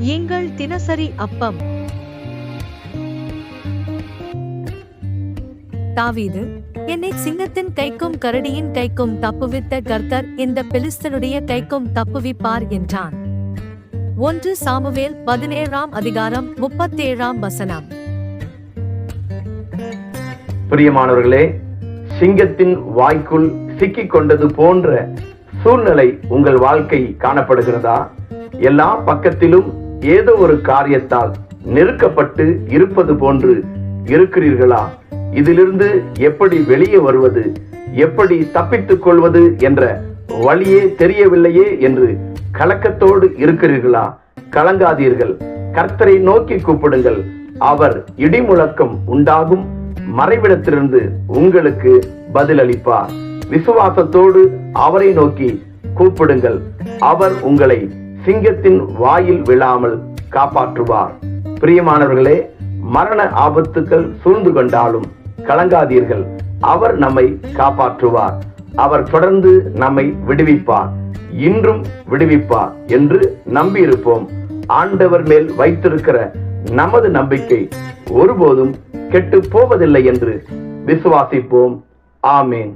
எங்கள் தினசரி அப்பம். தாவீது என்னை சிங்கத்தின் கைக்கும் கரடியின் கைக்கும் தப்புவித்த கர்த்தர் இந்த பெலிஸ்தனுடைய கைக்கும் தப்புவிப்பார் என்றான். ஒன்று சாமுவேல் பதினேழாம் அதிகாரம் முப்பத்தேழாம் வசனம். பிரியமானவர்களே சிங்கத்தின் வாய்க்குள் சிக்கிக் கொண்டது போன்ற சூழ்நிலை உங்கள் வாழ்க்கை காணப்படுகிறதா? எல்லா பக்கத்திலும் ஏதோ ஒரு காரியத்தால் நெருக்கப்பட்டு இருப்பது போன்று இருக்கிறீர்களா? இதிலிருந்து எப்படி வெளியே வருவது? எப்படி தப்பித்துக் கொள்வது என்ற வழியே தெரியவில்லையே என்று கலக்கத்தோடு இருக்கிறீர்களா? கலங்காதீர்கள். கர்த்தரை நோக்கி கூப்பிடுங்கள். அவர் இடிமுழக்கம் உண்டாகும். மறைவிடத்திலிருந்து உங்களுக்கு பதிலளிப்பார். விசுவாசத்தோடு அவரை நோக்கி கூப்பிடுங்கள். அவர் உங்களை சிங்கத்தின் வாயில் விழாமல் காப்பாற்றுவார். பிரியமானவர்களே மரண ஆபத்துக்கள் சூழ்ந்து கொண்டாலும் கலங்காதீர்கள். அவர் நம்மை காப்பாற்றுவார். அவர் தொடர்ந்து நம்மை விடுவிப்பார். இன்றும் விடுவிப்பார் என்று நம்பியிருப்போம். ஆண்டவர் மேல் வைத்திருக்கிற நமது நம்பிக்கை ஒருபோதும் கெட்டு போவதில்லை என்று விசுவாசிப்போம். ஆமேன்.